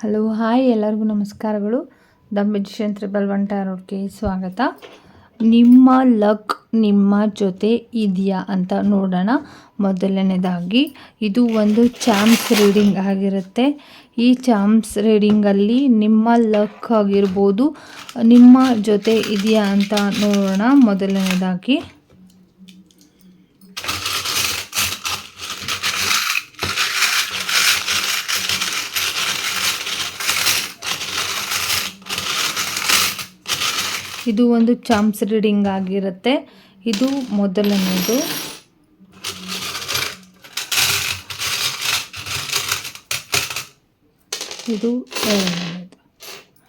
Hello, hi ಎಲ್ಲರಿಗೂ ನಮಸ್ಕಾರಗಳು. The magician triple one ಟಾರೋಡ್ಗೆ ಸ್ವಾಗತ. ನಿಮ್ಮ ಲಕ್ ನಿಮ್ಮ ಜೊತೆ ಇದೆಯಾ ಅಂತ ನೋಡೋಣ. ಮೊದಲನೇದಾಗಿ, ಇದು ಒಂದು ಚಾಮ್ಸ್ ರೀಡಿಂಗ್ ಆಗಿರುತ್ತೆ. ಈ ಚಾಮ್ಸ್ ರೀಡಿಂಗಲ್ಲಿ ನಿಮ್ಮ ಲಕ್ ಆಗಿರ್ಬೋದು, ನಿಮ್ಮ ಜೊತೆ ಇದೆಯಾ ಅಂತ ನೋಡೋಣ. ಮೊದಲನೇದಾಗಿ ಇದು ಒಂದು ಚಾಮ್ಸ್ ರೀಡಿಂಗ್ ಆಗಿರುತ್ತೆ. ಇದು ಮೊದಲನೇದು. ಇದು ಎರಡನೇದು.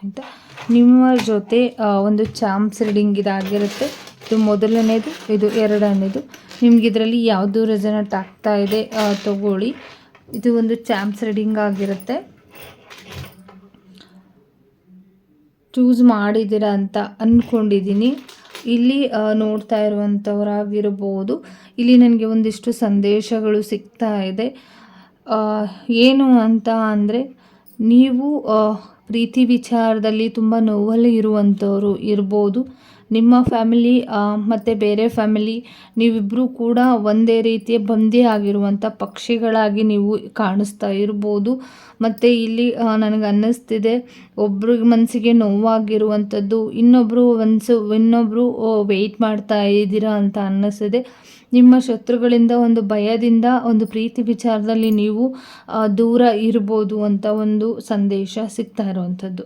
ಆಯಿತಾ? ನಿಮ್ಮ ಜೊತೆ ಒಂದು ಚಾಮ್ಸ್ ರೀಡಿಂಗ್ ಇದಾಗಿರುತ್ತೆ ಇದು ಮೊದಲನೇದು, ಇದು ಎರಡನೇದು. ನಿಮ್ಗೆ ಇದರಲ್ಲಿ ಯಾವುದು ರೆಸನಟ್ ಆಗ್ತಾ ಇದೆ ತಗೊಳ್ಳಿ. ಇದು ಒಂದು ಚಾಮ್ಸ್ ರೀಡಿಂಗ್ ಆಗಿರುತ್ತೆ. ಚೂಸ್ ಮಾಡಿದ್ದೀರಾ ಅಂತ ಅಂದ್ಕೊಂಡಿದ್ದೀನಿ ಇಲ್ಲಿ ನೋಡ್ತಾ ಇರುವಂಥವರಾಗಿರ್ಬೋದು ಇಲ್ಲಿ ನನಗೆ ಒಂದಿಷ್ಟು ಸಂದೇಶಗಳು ಸಿಗ್ತಾ ಇದೆ. ಏನು ಅಂತ ಅಂದರೆ, ನೀವು ಪ್ರೀತಿ ವಿಚಾರದಲ್ಲಿ ತುಂಬ ನೋವಲ್ಲಿ ಇರುವಂಥವ್ರು ಇರ್ಬೋದು. ನಿಮ್ಮ ಫ್ಯಾಮಿಲಿ ಮತ್ತು ಬೇರೆ ಫ್ಯಾಮಿಲಿ ನೀವಿಬ್ಬರೂ ಕೂಡ ಒಂದೇ ರೀತಿಯ ಬಂದೇ ಆಗಿರುವಂಥ ಪಕ್ಷಿಗಳಾಗಿ ನೀವು ಕಾಣಿಸ್ತಾ ಇರ್ಬೋದು. ಮತ್ತು ಇಲ್ಲಿ ನನಗೆ ಅನ್ನಿಸ್ತಿದೆ ಒಬ್ಬರು ಮನಸ್ಸಿಗೆ ನೋವಾಗಿರುವಂಥದ್ದು ಇನ್ನೊಬ್ಬರು ಮನಸ್ಸು ಇನ್ನೊಬ್ಬರು ವೆಯ್ಟ್ ಮಾಡ್ತಾ ಇದ್ದೀರಾ ಅಂತ ಅನ್ನಿಸ್ತಿದೆ. ನಿಮ್ಮ ಶತ್ರುಗಳಿಂದ ಒಂದು ಭಯದಿಂದ, ಒಂದು ಪ್ರೀತಿ ವಿಚಾರದಲ್ಲಿ ನೀವು ದೂರ ಇರ್ಬೋದು ಅಂತ ಒಂದು ಸಂದೇಶ ಸಿಗ್ತಾ ಇರುವಂಥದ್ದು.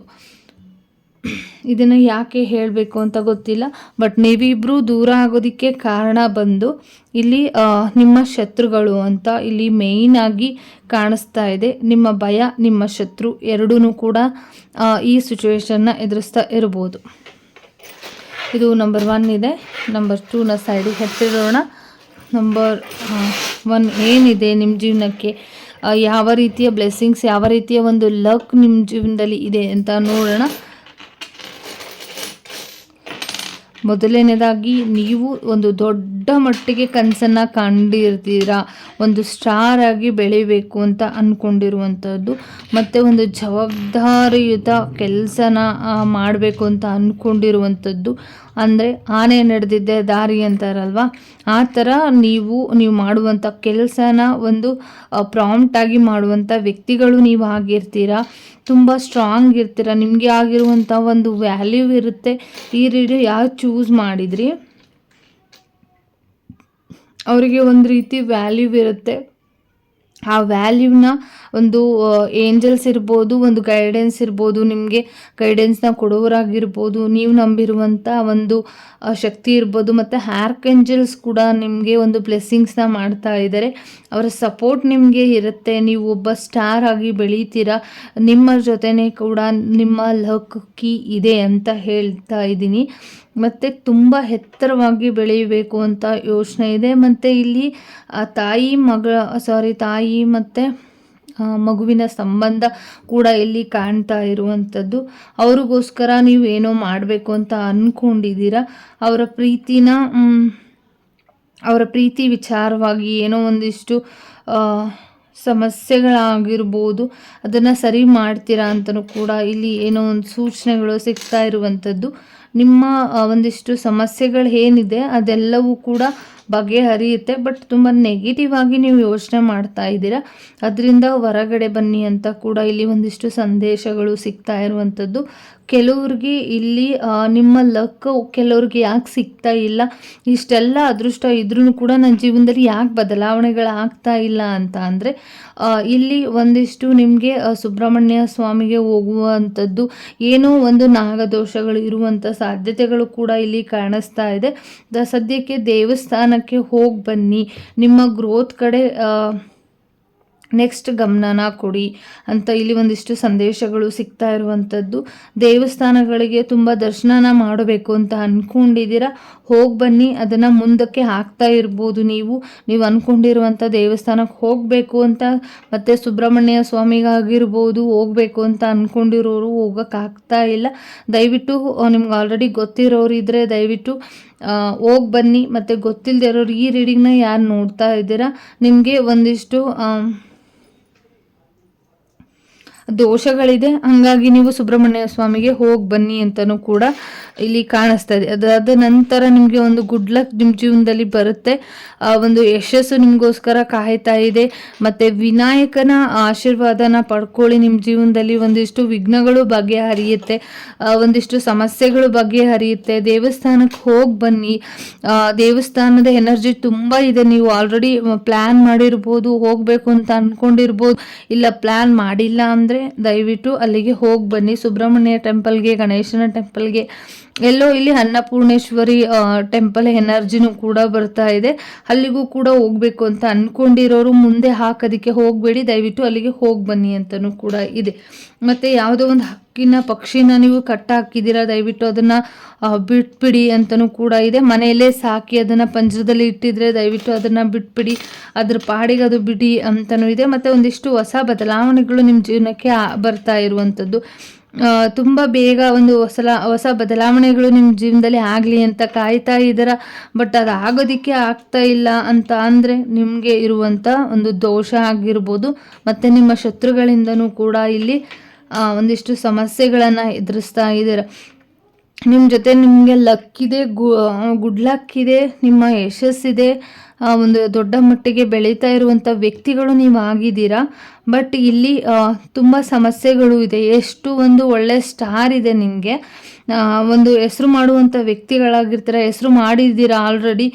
ಇದನ್ನು ಯಾಕೆ ಹೇಳಬೇಕು ಅಂತ ಗೊತ್ತಿಲ್ಲ, ಬಟ್ ನೀವಿಬ್ಬರು ದೂರ ಆಗೋದಕ್ಕೆ ಕಾರಣ ಬಂದು, ಇಲ್ಲಿ ನಿಮ್ಮ ಶತ್ರುಗಳು ಅಂತ ಇಲ್ಲಿ ಮೇಯ್ನ್ ಆಗಿ ಕಾಣಿಸ್ತಾ ಇದೆ. ನಿಮ್ಮ ಭಯ, ನಿಮ್ಮ ಶತ್ರು ಎರಡೂ ಕೂಡ ಈ ಸಿಚುವೇಶನ್ನ ಎದುರಿಸ್ತಾ ಇರ್ಬೋದು. ಇದು ನಂಬರ್ ಒನ್ ಇದೆ. ನಂಬರ್ ಟೂನ ಸೈಡಿಗೆ ಹೆಚ್ಚಿರೋಣ ನಂಬರ್ ಒನ್ ಏನಿದೆ ನಿಮ್ಮ ಜೀವನಕ್ಕೆ? ಯಾವ ರೀತಿಯ ಬ್ಲೆಸ್ಸಿಂಗ್ಸ್ ಯಾವ ರೀತಿಯ ಒಂದು ಲಕ್ ನಿಮ್ಮ ಜೀವನದಲ್ಲಿ ಇದೆ ಅಂತ ನೋಡೋಣ. ಮೊದಲನೇದಾಗಿ, ನೀವು ಒಂದು ದೊಡ್ಡ ಮಟ್ಟಿಗೆ ಕನಸನ್ನು ಕಂಡಿರ್ತೀರಾ? ಒಂದು ಸ್ಟಾರ್ ಆಗಿ ಬೆಳಿಬೇಕು ಅಂತ ಅಂದ್ಕೊಂಡಿರುವಂಥದ್ದು ಮತ್ತು ಒಂದು ಜವಾಬ್ದಾರಿಯುತ ಕೆಲಸನ ಮಾಡಬೇಕು ಅಂತ ಅಂದ್ಕೊಂಡಿರುವಂಥದ್ದು ಅಂದರೆ ಆನೆ ನಡೆದಿದ್ದೆ, ದಾರಿ ಅಂತಾರಲ್ವ? ಆ ಥರ ನೀವು ನೀವು ಮಾಡುವಂಥ ಕೆಲಸನ ಒಂದು ಪ್ರಾಂಪ್ಟಾಗಿ ಮಾಡುವಂಥ ವ್ಯಕ್ತಿಗಳು ನೀವು ಆಗಿರ್ತೀರ? ತುಂಬ ಸ್ಟ್ರಾಂಗ್ ಇರ್ತೀರ? ನಿಮಗೆ ಆಗಿರುವಂಥ ಒಂದು ವ್ಯಾಲ್ಯೂ ಇರುತ್ತೆ. ಈ ರೀತಿ ಯಾರು ಚೂಸ್ ಮಾಡಿದ್ರಿ? ಅವರಿಗೆ ಒಂದು ರೀತಿ ವ್ಯಾಲ್ಯೂ ಇರುತ್ತೆ. ಆ ವ್ಯಾಲ್ಯೂನ ಒಂದು ಏಂಜಲ್ಸ್ ಇರ್ಬೋದು, ಒಂದು ಗೈಡೆನ್ಸ್ ಇರ್ಬೋದು, ನಿಮಗೆ ಗೈಡೆನ್ಸ್ನ ಕೊಡೋರಾಗಿರ್ಬೋದು, ನೀವು ನಂಬಿರುವಂಥ ಒಂದು ಶಕ್ತಿ ಇರ್ಬೋದು, ಮತ್ತು ಹ್ಯಾರ್ಕ್ ಏಂಜಲ್ಸ್ ಕೂಡ ನಿಮಗೆ ಒಂದು ಬ್ಲೆಸ್ಸಿಂಗ್ಸ್ನ ಮಾಡ್ತಾ ಇದ್ದಾರೆ ಅವರ ಸಪೋರ್ಟ್ ನಿಮಗೆ ಇರುತ್ತೆ. ನೀವು ಒಬ್ಬ ಸ್ಟಾರ್ ಆಗಿ ಬೆಳೀತೀರಾ. ನಿಮ್ಮ ಜೊತೆನೇ ಕೂಡ ನಿಮ್ಮ ಲಕ್ ಕೀ ಇದೆ ಅಂತ ಹೇಳ್ತಾ ಇದ್ದೀನಿ. ಮತ್ತು ತುಂಬ ಎತ್ತರವಾಗಿ ಬೆಳೆಯಬೇಕು ಅಂತ ಯೋಚನೆ ಇದೆ. ಮತ್ತು ಇಲ್ಲಿ ತಾಯಿ ಮಗ ಸಾರಿ ತಾಯಿ ಮತ್ತು ಮಗುವಿನ ಸಂಬಂಧ ಕೂಡ ಇಲ್ಲಿ ಕಾಣ್ತಾ ಇರುವಂಥದ್ದು. ಅವ್ರಿಗೋಸ್ಕರ ನೀವು ಏನೋ ಮಾಡಬೇಕು ಅಂತ ಅಂದ್ಕೊಂಡಿದ್ದೀರ ಅವರ ಪ್ರೀತಿನ ಅವರ ಪ್ರೀತಿ ವಿಚಾರವಾಗಿ ಏನೋ ಒಂದಿಷ್ಟು ಸಮಸ್ಯೆಗಳಾಗಿರ್ಬೋದು, ಅದನ್ನು ಸರಿ ಮಾಡ್ತೀರಾ ಅಂತಲೂ ಕೂಡ ಇಲ್ಲಿ ಏನೋ ಒಂದು ಸೂಚನೆಗಳು ಸಿಗ್ತಾ ಇರುವಂಥದ್ದು. ನಿಮ್ಮ ಒಂದಿಷ್ಟು ಸಮಸ್ಯೆಗಳು ಏನಿದೆ ಅದೆಲ್ಲವೂ ಕೂಡ ಬಗೆಹರಿಯುತ್ತೆ ಬಟ್ ತುಂಬ ನೆಗೆಟಿವ್ ಆಗಿ ನೀವು ಯೋಚನೆ ಮಾಡ್ತಾ ಇದ್ದೀರಾ. ಅದರಿಂದ ಹೊರಗಡೆ ಬನ್ನಿ ಅಂತ ಕೂಡ ಇಲ್ಲಿ ಒಂದಿಷ್ಟು ಸಂದೇಶಗಳು ಸಿಗ್ತಾ ಇರುವಂಥದ್ದು ಕೆಲವ್ರಿಗೆ ಇಲ್ಲಿ ನಿಮ್ಮ ಲಕ್ ಕೆಲವ್ರಿಗೆ ಯಾಕೆ ಸಿಗ್ತಾ ಇಲ್ಲ? ಇಷ್ಟೆಲ್ಲ ಅದೃಷ್ಟ ಇದ್ರೂ ಕೂಡ ನನ್ನ ಜೀವನದಲ್ಲಿ ಯಾಕೆ ಬದಲಾವಣೆಗಳು ಆಗ್ತಾ ಇಲ್ಲ ಅಂತ ಅಂದರೆ ಇಲ್ಲಿ ಒಂದಿಷ್ಟು ನಿಮಗೆ ಸುಬ್ರಹ್ಮಣ್ಯ ಸ್ವಾಮಿಗೆ ಹೋಗುವಂಥದ್ದು ಏನೋ ಒಂದು ನಾಗದೋಷಗಳು ಇರುವಂಥ ಸಾಧ್ಯತೆಗಳು ಕೂಡ ಇಲ್ಲಿ ಕಾಣಿಸ್ತಾ ಇದೆ. ಸದ್ಯಕ್ಕೆ ದೇವಸ್ಥಾನಕ್ಕೆ ಹೋಗಿ ಬನ್ನಿ. ನಿಮ್ಮ ಗ್ರೋತ್ ಕಡೆ ನೆಕ್ಸ್ಟ್ ಗಮನನ ಕೊಡಿ ಅಂತ ಇಲ್ಲಿ ಒಂದಿಷ್ಟು ಸಂದೇಶಗಳು ಸಿಗ್ತಾ ಇರುವಂಥದ್ದು. ದೇವಸ್ಥಾನಗಳಿಗೆ ತುಂಬ ದರ್ಶನನ ಮಾಡಬೇಕು ಅಂತ ಅಂದ್ಕೊಂಡಿದ್ದೀರಾ ಹೋಗಿ ಬನ್ನಿ, ಅದನ್ನು ಮುಂದಕ್ಕೆ ಹಾಕ್ತಾ ಇರ್ಬೋದು ನೀವು. ನೀವು ಅಂದ್ಕೊಂಡಿರುವಂಥ ದೇವಸ್ಥಾನಕ್ಕೆ ಹೋಗಬೇಕು ಅಂತ, ಮತ್ತು ಸುಬ್ರಹ್ಮಣ್ಯ ಸ್ವಾಮಿಗಾಗಿರ್ಬೋದು, ಹೋಗಬೇಕು ಅಂತ ಅಂದ್ಕೊಂಡಿರೋರು ಹೋಗೋಕ್ಕಾಗ್ತಾ ಇಲ್ಲ. ದಯವಿಟ್ಟು, ನಿಮ್ಗೆ ಆಲ್ರೆಡಿ ಗೊತ್ತಿರೋರು ಇದ್ದರೆ ದಯವಿಟ್ಟು ಹೋಗಿ ಬನ್ನಿ. ಮತ್ತು ಗೊತ್ತಿಲ್ಲದೆ ಇರೋರು ಈ ರೀಡಿಂಗ್ನ ಯಾರು ನೋಡ್ತಾ ಇದ್ದೀರಾ? ನಿಮಗೆ ಒಂದಿಷ್ಟು ದೋಷಗಳಿದೆ. ಹಂಗಾಗಿ ನೀವು ಸುಬ್ರಹ್ಮಣ್ಯ ಸ್ವಾಮಿಗೆ ಹೋಗಿ ಬನ್ನಿ ಅಂತಲೂ ಕೂಡ ಇಲ್ಲಿ ಕಾಣಿಸ್ತಾ ಇದೆ. ಅದಾದ ನಂತರ ನಿಮಗೆ ಒಂದು ಗುಡ್ ಲಕ್ ನಿಮ್ಮ ಜೀವನದಲ್ಲಿ ಬರುತ್ತೆ. ಆ ಒಂದು ಯಶಸ್ಸು ನಿಮಗೋಸ್ಕರ ಕಾಯ್ತಾ ಇದೆ. ಮತ್ತೆ ವಿನಾಯಕನ ಆಶೀರ್ವಾದನ ಪಡ್ಕೊಳ್ಳಿ ನಿಮ್ಮ ಜೀವನದಲ್ಲಿ. ಒಂದಿಷ್ಟು ವಿಘ್ನಗಳು ಬಗೆಹರಿಯುತ್ತೆ. ಹರಿಯುತ್ತೆ ಒಂದಿಷ್ಟು ಸಮಸ್ಯೆಗಳು ಬಗೆಹರಿಯುತ್ತೆ. ದೇವಸ್ಥಾನಕ್ಕೆ ಹೋಗಿ ಬನ್ನಿ. ದೇವಸ್ಥಾನದ ಎನರ್ಜಿ ತುಂಬ ಇದೆ. ನೀವು ಆಲ್ರೆಡಿ ಪ್ಲ್ಯಾನ್ ಮಾಡಿರ್ಬೋದು, ಹೋಗಬೇಕು ಅಂತ ಅಂದ್ಕೊಂಡಿರ್ಬೋದು ಇಲ್ಲ ಪ್ಲ್ಯಾನ್ ಮಾಡಿಲ್ಲ ಅಂದರೆ ದಯವಿಟ್ಟು ಅಲ್ಲಿಗೆ ಹೋಗಿ ಬನ್ನಿ. ಸುಬ್ರಹ್ಮಣ್ಯ ಟೆಂಪಲ್ಗೆ ಗಣೇಶನ ಟೆಂಪಲ್ಗೆ ಎಲ್ಲೋ ಇಲ್ಲಿ ಅನ್ನಪೂರ್ಣೇಶ್ವರಿ ಟೆಂಪಲ್ ಎನರ್ಜಿನೂ ಕೂಡ ಬರ್ತಾ ಇದೆ. ಅಲ್ಲಿಗೂ ಕೂಡ ಹೋಗಬೇಕು ಅಂತ ಅಂದ್ಕೊಂಡಿರೋರು ಮುಂದೆ ಹಾಕೋದಕ್ಕೆ ಹೋಗಬೇಡಿ, ದಯವಿಟ್ಟು ಅಲ್ಲಿಗೆ ಹೋಗಿ ಬನ್ನಿ ಅಂತಲೂ ಕೂಡ ಇದೆ. ಮತ್ತು ಯಾವುದೋ ಒಂದು ಹಕ್ಕಿನ ಪಕ್ಷಿನ ನೀವು ಕಟ್ಟಾಕಿದ್ದೀರಾ, ದಯವಿಟ್ಟು ಅದನ್ನು ಬಿಟ್ಬಿಡಿ ಅಂತಲೂ ಕೂಡ ಇದೆ. ಮನೆಯಲ್ಲೇ ಸಾಕಿ ಅದನ್ನು ಪಂಜರದಲ್ಲಿ ಇಟ್ಟಿದ್ರೆ ದಯವಿಟ್ಟು ಅದನ್ನು ಬಿಟ್ಬಿಡಿ, ಅದ್ರ ಪಾಡಿಗೆ ಅದು ಬಿಡಿ ಅಂತಲೂ ಇದೆ. ಮತ್ತು ಒಂದಿಷ್ಟು ಹೊಸ ಬದಲಾವಣೆಗಳು ನಿಮ್ಮ ಜೀವನಕ್ಕೆ ಬರ್ತಾ ಇರುವಂಥದ್ದು ತುಂಬ ಬೇಗ ಒಂದು ಹೊಸ ಹೊಸ ಬದಲಾವಣೆಗಳು ನಿಮ್ಮ ಜೀವನದಲ್ಲಿ ಆಗಲಿ ಅಂತ ಕಾಯ್ತಾ ಇದ್ದೀರ. ಬಟ್ ಅದು ಆಗೋದಕ್ಕೆ ಆಗ್ತಾ ಇಲ್ಲ ಅಂತ ಅಂದರೆ ನಿಮಗೆ ಇರುವಂಥ ಒಂದು ದೋಷ ಆಗಿರ್ಬೋದು. ಮತ್ತು ನಿಮ್ಮ ಶತ್ರುಗಳಿಂದನೂ ಕೂಡ ಇಲ್ಲಿ ಒಂದಿಷ್ಟು ಸಮಸ್ಯೆಗಳನ್ನು ಎದುರಿಸ್ತಾ ಇದ್ದೀರ. ನಿಮ್ಮ ಜೊತೆ ನಿಮಗೆ ಲಕ್ ಇದೆ, ಗು, ಗುಡ್ ಲಕ್ ಇದೆ, ನಿಮ್ಮ ಯಶಸ್ಸಿದೆ. ಒಂದು ದೊಡ್ಡ ಮಟ್ಟಿಗೆ ಬೆಳೀತಾ ಇರುವಂಥ ವ್ಯಕ್ತಿಗಳು ನೀವು ಆಗಿದ್ದೀರಾ? ಬಟ್ ಇಲ್ಲಿ ತುಂಬ ಸಮಸ್ಯೆಗಳು ಇದೆ. ಎಷ್ಟು ಒಂದು ಒಳ್ಳೆ ಸ್ಟಾರ್ ಇದೆ ನಿಮಗೆ. ಒಂದು ಹೆಸರು ಮಾಡುವಂಥ ವ್ಯಕ್ತಿಗಳಾಗಿರ್ತೀರ, ಹೆಸರು ಮಾಡಿದ್ದೀರಾ ಆಲ್ರೆಡಿ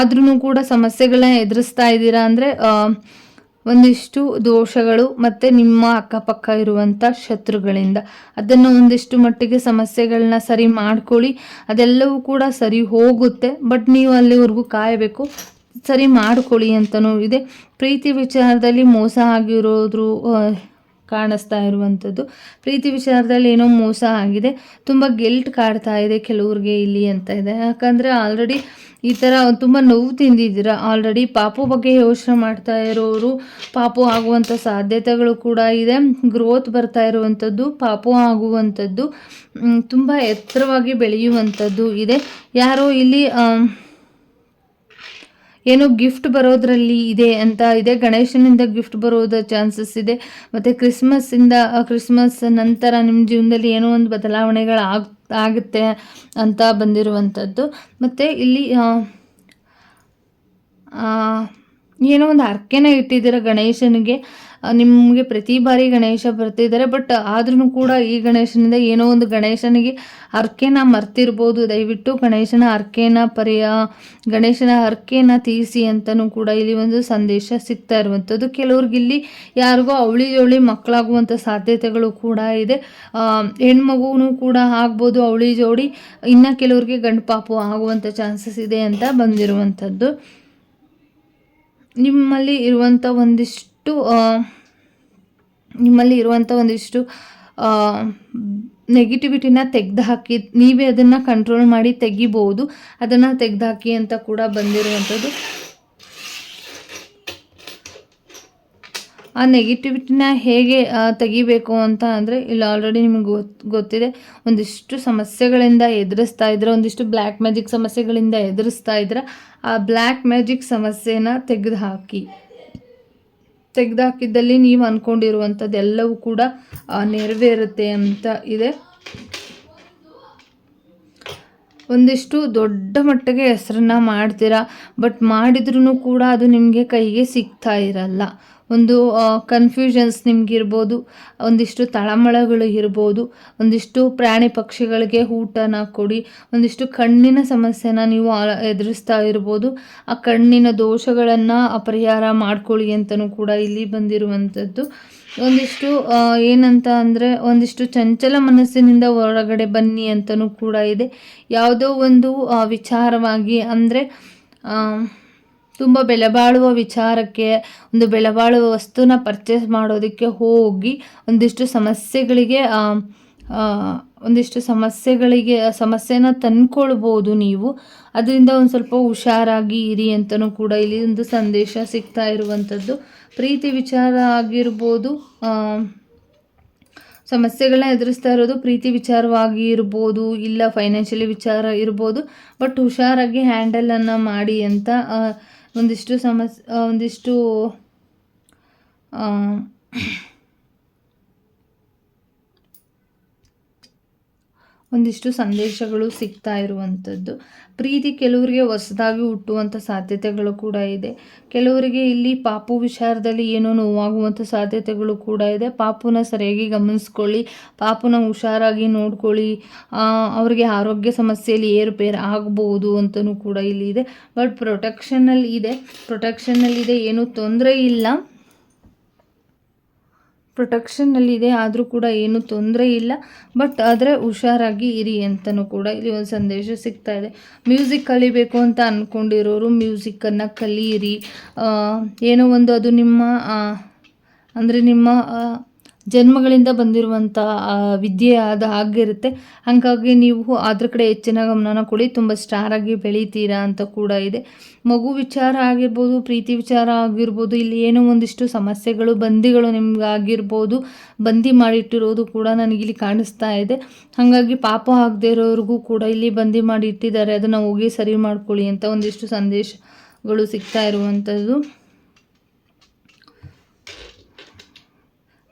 ಆದ್ರೂ ಕೂಡ ಸಮಸ್ಯೆಗಳನ್ನ ಎದುರಿಸ್ತಾ ಇದ್ದೀರಾ? ಅಂದರೆ ಒಂದಿಷ್ಟು ದೋಷಗಳು ಮತ್ತು ನಿಮ್ಮ ಅಕ್ಕಪಕ್ಕ ಇರುವಂಥ ಶತ್ರುಗಳಿಂದ. ಅದನ್ನು ಒಂದಿಷ್ಟು ಮಟ್ಟಿಗೆ ಸಮಸ್ಯೆಗಳನ್ನ ಸರಿ ಮಾಡ್ಕೊಳ್ಳಿ. ಅದೆಲ್ಲವೂ ಕೂಡ ಸರಿ ಹೋಗುತ್ತೆ. ಬಟ್ ನೀವು ಅಲ್ಲಿವರೆಗೂ ಕಾಯಬೇಕು. ಸರಿ ಮಾಡಿಕೊಳ್ಳಿ ಅಂತಲೂ ಇದೆ. ಪ್ರೀತಿ ವಿಚಾರದಲ್ಲಿ ಮೋಸ ಆಗಿರೋದ್ರು ಕಾಣಿಸ್ತಾ ಇರುವಂಥದ್ದು. ಪ್ರೀತಿ ವಿಚಾರದಲ್ಲಿ ಏನೋ ಮೋಸ ಆಗಿದೆ. ತುಂಬ ಗೆಲ್ಟ್ ಕಾಡ್ತಾ ಇದೆ ಕೆಲವ್ರಿಗೆ ಇಲ್ಲಿ ಅಂತ ಇದೆ. ಯಾಕಂದರೆ ಆಲ್ರೆಡಿ ಈ ಥರ ತುಂಬ ನೋವು ತಿಂದಿದ್ದೀರಾ? ಆಲ್ರೆಡಿ ಪಾಪು ಬಗ್ಗೆ ಯೋಚನೆ ಮಾಡ್ತಾ ಇರೋರು, ಪಾಪು ಆಗುವಂಥ ಸಾಧ್ಯತೆಗಳು ಕೂಡ ಇದೆ. ಗ್ರೋತ್ ಬರ್ತಾ ಇರುವಂಥದ್ದು, ಪಾಪು ಆಗುವಂಥದ್ದು ತುಂಬ ಎತ್ತರವಾಗಿ ಬೆಳೆಯುವಂಥದ್ದು ಇದೆ. ಯಾರೋ ಇಲ್ಲಿ ಏನೋ ಗಿಫ್ಟ್ ಬರೋದ್ರಲ್ಲಿ ಇದೆ ಅಂತ ಇದೆ. ಗಣೇಶನಿಂದ ಗಿಫ್ಟ್ ಬರೋದ ಚಾನ್ಸಸ್ ಇದೆ. ಮತ್ತು ಕ್ರಿಸ್ಮಸ್ಸಿಂದ ಕ್ರಿಸ್ಮಸ್ ನಂತರ ನಿಮ್ಮ ಜೀವನದಲ್ಲಿ ಏನೋ ಒಂದು ಬದಲಾವಣೆಗಳು ಆಗ್, ಆಗುತ್ತೆ ಅಂತ ಬಂದಿರುವಂಥದ್ದು. ಮತ್ತು ಇಲ್ಲಿ ಏನೋ ಒಂದು ಹರಕೆನ ಇಟ್ಟಿದ್ದೀರ ಗಣೇಶನಿಗೆ. ನಿಮಗೆ ಪ್ರತಿ ಬಾರಿ ಗಣೇಶ ಬರ್ತಿದ್ದಾರೆ ಬಟ್ ಆದ್ರೂ ಕೂಡ ಈ ಗಣೇಶನಿಂದ ಏನೋ ಒಂದು ಗಣೇಶನಿಗೆ ಹರಕೆನ ಮರ್ತಿರ್ಬೋದು. ದಯವಿಟ್ಟು ಗಣೇಶನ ಹರಕೆನ ಪರಿಯ ಗಣೇಶನ ಹರಕೆನ ತೀರಿಸಿ ಅಂತಲೂ ಕೂಡ ಇಲ್ಲಿ ಒಂದು ಸಂದೇಶ ಸಿಗ್ತಾ ಇರುವಂಥದ್ದು. ಕೆಲವ್ರಿಗೆ ಇಲ್ಲಿ ಯಾರಿಗೋ ಅವಳಿ ಜವಳಿ ಮಕ್ಕಳಾಗುವಂಥ ಸಾಧ್ಯತೆಗಳು ಕೂಡ ಇದೆ. ಹೆಣ್ಮಗುನೂ ಕೂಡ ಆಗ್ಬೋದು ಅವಳಿ ಜೋಡಿ ಇನ್ನು ಕೆಲವ್ರಿಗೆ ಗಂಡು ಪಾಪು ಆಗುವಂಥ ಚಾನ್ಸಸ್ ಇದೆ ಅಂತ ಬಂದಿರುವಂಥದ್ದು. ನಿಮ್ಮಲ್ಲಿ ಇರುವಂಥ ಒಂದಿಷ್ಟು ಆ, ನಿಮ್ಮಲ್ಲಿ ಇರುವಂಥ ಒಂದಿಷ್ಟು ನೆಗೆಟಿವಿಟಿನ ತೆಗೆದು ಹಾಕಿ ನೀವೇ ಅದನ್ನು ಕಂಟ್ರೋಲ್ ಮಾಡಿ ತೆಗಿಬೋದು. ಅದನ್ನು ತೆಗೆದುಹಾಕಿ ಅಂತ ಕೂಡ ಬಂದಿರುವಂಥದ್ದು. ಆ ನೆಗೆಟಿವಿಟಿನ ಹೇಗೆ ತೆಗಿಬೇಕು ಅಂತ ಅಂದರೆ ಇಲ್ಲಿ ಆಲ್ರೆಡಿ ನಿಮಗೆ ಗೊತ್ತು ಗೊತ್ತಿದೆ. ಒಂದಿಷ್ಟು ಸಮಸ್ಯೆಗಳಿಂದ ಎದುರಿಸ್ತಾ ಇದ್ರೆ ಒಂದಿಷ್ಟು ಬ್ಲ್ಯಾಕ್ ಮ್ಯಾಜಿಕ್ ಸಮಸ್ಯೆಗಳಿಂದ ಎದುರಿಸ್ತಾ ಇದ್ರೆ ಆ ಬ್ಲ್ಯಾಕ್ ಮ್ಯಾಜಿಕ್ ಸಮಸ್ಯೆನ ತೆಗೆದು ಹಾಕಿ ತೆಗೆದುಹಾಕಿದ್ದಲ್ಲಿ ನೀವು ಅಂದ್ಕೊಂಡಿರುವಂಥದ್ದು ಎಲ್ಲವೂ ಕೂಡ ನೆರವೇರುತ್ತೆ ಅಂತ ಇದೆ. ಒಂದಿಷ್ಟು ದೊಡ್ಡ ಮಟ್ಟಿಗೆ ಹೆಸರನ್ನ ಮಾಡ್ತೀರಾ, ಬಟ್ ಮಾಡಿದ್ರೂ ಕೂಡ ಅದು ನಿಮಗೆ ಕೈಗೆ ಸಿಗ್ತಾ ಇರಲ್ಲ. ಒಂದು ಕನ್ಫ್ಯೂಷನ್ಸ್ ನಿಮಗಿರ್ಬೋದು, ಒಂದಿಷ್ಟು ತಳಮಳಗಳು ಇರ್ಬೋದು, ಒಂದಿಷ್ಟು ಪ್ರಾಣಿ ಪಕ್ಷಿಗಳಿಗೆ ಊಟನ ಕೊಡಿ, ಒಂದಿಷ್ಟು ಕಣ್ಣಿನ ಸಮಸ್ಯೆನ ನೀವು ಎದುರಿಸ್ತಾ ಇರ್ಬೋದು, ಆ ಕಣ್ಣಿನ ದೋಷಗಳನ್ನು ಪರಿಹಾರ ಮಾಡ್ಕೊಳ್ಳಿ ಅಂತಲೂ ಕೂಡ ಇಲ್ಲಿ ಬಂದಿರುವಂಥದ್ದು. ಒಂದಿಷ್ಟು ಏನಂತ ಅಂದರೆ ಒಂದಿಷ್ಟು ಚಂಚಲ ಮನಸ್ಸಿನಿಂದ ಹೊರಗಡೆ ಬನ್ನಿ ಅಂತಲೂ ಕೂಡ ಇದೆ. ಯಾವುದೋ ಒಂದು ವಿಚಾರವಾಗಿ ಅಂದರೆ ತುಂಬ ಬೆಲೆ ಬಾಳುವ ವಿಚಾರಕ್ಕೆ, ಒಂದು ಬೆಲೆ ಬಾಳುವ ವಸ್ತುನ ಪರ್ಚೇಸ್ ಮಾಡೋದಕ್ಕೆ ಹೋಗಿ ಒಂದಿಷ್ಟು ಸಮಸ್ಯೆಗಳಿಗೆ ಒಂದಿಷ್ಟು ಸಮಸ್ಯೆಗಳಿಗೆ, ಸಮಸ್ಯೆನ ತಂದ್ಕೊಳ್ಬೋದು ನೀವು. ಅದರಿಂದ ಒಂದು ಸ್ವಲ್ಪ ಹುಷಾರಾಗಿ ಇರಿ ಅಂತಲೂ ಕೂಡ ಇಲ್ಲಿ ಒಂದು ಸಂದೇಶ ಸಿಗ್ತಾ ಇರುವಂಥದ್ದು ಪ್ರೀತಿ ವಿಚಾರ ಆಗಿರ್ಬೋದು ಸಮಸ್ಯೆಗಳನ್ನ ಎದುರಿಸ್ತಾ ಇರೋದು ಪ್ರೀತಿ ವಿಚಾರವಾಗಿ ಇರ್ಬೋದು, ಇಲ್ಲ ಫೈನಾನ್ಷಿಯಲಿ ವಿಚಾರ ಇರ್ಬೋದು ಬಟ್ ಹುಷಾರಾಗಿ ಹ್ಯಾಂಡಲನ್ನು ಮಾಡಿ ಅಂತ ಒಂದಿಷ್ಟು ಸಮಸ್ ಒಂದಿಷ್ಟು ಒಂದಿಷ್ಟು ಸಂದೇಶಗಳು ಸಿಗ್ತಾ ಇರುವಂಥದ್ದು. ಪ್ರೀತಿ ಕೆಲವರಿಗೆ ಹೊಸದಾಗಿ ಹುಟ್ಟುವಂಥ ಸಾಧ್ಯತೆಗಳು ಕೂಡ ಇದೆ. ಕೆಲವರಿಗೆ ಇಲ್ಲಿ ಪಾಪು ವಿಚಾರದಲ್ಲಿ ಏನೋ ನೋವಾಗುವಂಥ ಸಾಧ್ಯತೆಗಳು ಕೂಡ ಇದೆ. ಪಾಪುನ ಸರಿಯಾಗಿ ಗಮನಿಸ್ಕೊಳ್ಳಿ. ಪಾಪುನ ಹುಷಾರಾಗಿ ನೋಡ್ಕೊಳ್ಳಿ. ಅವರಿಗೆ ಆರೋಗ್ಯ ಸಮಸ್ಯೆಯಲ್ಲಿ ಏರುಪೇರು ಆಗಬಹುದು ಅಂತಲೂ ಕೂಡ ಇಲ್ಲಿ ಇದೆ. ಬಟ್ ಪ್ರೊಟೆಕ್ಷನಲ್ಲಿ ಇದೆ. ಪ್ರೊಟೆಕ್ಷನಲ್ಲಿದೆ ಏನೂ ತೊಂದರೆ ಇಲ್ಲ. ಪ್ರೊಟೆಕ್ಷನ್ನಲ್ಲಿದೆ, ಆದರೂ ಕೂಡ ಏನು ತೊಂದರೆ ಇಲ್ಲ. ಬಟ್ ಆದರೆ ಹುಷಾರಾಗಿ ಇರಿ ಅಂತಲೂ ಕೂಡ ಇಲ್ಲಿ ಒಂದು ಸಂದೇಶ ಸಿಗ್ತಾ ಇದೆ. ಮ್ಯೂಸಿಕ್ ಕಲಿಬೇಕು ಅಂತ ಅಂದ್ಕೊಂಡಿರೋರು ಮ್ಯೂಸಿಕ್ಕನ್ನು ಕಲಿಯಿರಿ ಏನೋ ಒಂದು ಅದು ನಿಮ್ಮ ಅಂದರೆ ನಿಮ್ಮ ಜನ್ಮಗಳಿಂದ ಬಂದಿರುವಂಥ ವಿದ್ಯೆ ಅದು ಆಗಿರುತ್ತೆ ಹಾಗಾಗಿ ನೀವು ಅದ್ರ ಕಡೆ ಹೆಚ್ಚಿನ ಗಮನನ ಕೊಡಿ. ತುಂಬ ಸ್ಟಾರ್ ಆಗಿ ಬೆಳಿತೀರಾ ಅಂತ ಕೂಡ ಇದೆ. ಮಗು ವಿಚಾರ ಆಗಿರ್ಬೋದು, ಪ್ರೀತಿ ವಿಚಾರ ಆಗಿರ್ಬೋದು, ಇಲ್ಲಿ ಏನೋ ಒಂದಿಷ್ಟು ಸಮಸ್ಯೆಗಳು, ಬಂದಿಗಳು ನಿಮ್ಗೆ ಆಗಿರ್ಬೋದು ಬಂದಿ ಮಾಡಿಟ್ಟಿರೋದು ಕೂಡ ನನಗಿಲ್ಲಿ ಕಾಣಿಸ್ತಾ ಇದೆ. ಹಾಗಾಗಿ ಪಾಪ ಆಗದೆ ಇರೋರಿಗೂ ಕೂಡ ಇಲ್ಲಿ ಬಂದಿ ಮಾಡಿ ಇಟ್ಟಿದ್ದಾರೆ ಅದನ್ನು ಹೋಗಿ ಸರಿ ಮಾಡ್ಕೊಳ್ಳಿ ಅಂತ ಒಂದಿಷ್ಟು ಸಂದೇಶಗಳು ಸಿಗ್ತಾ ಇರುವಂಥದ್ದು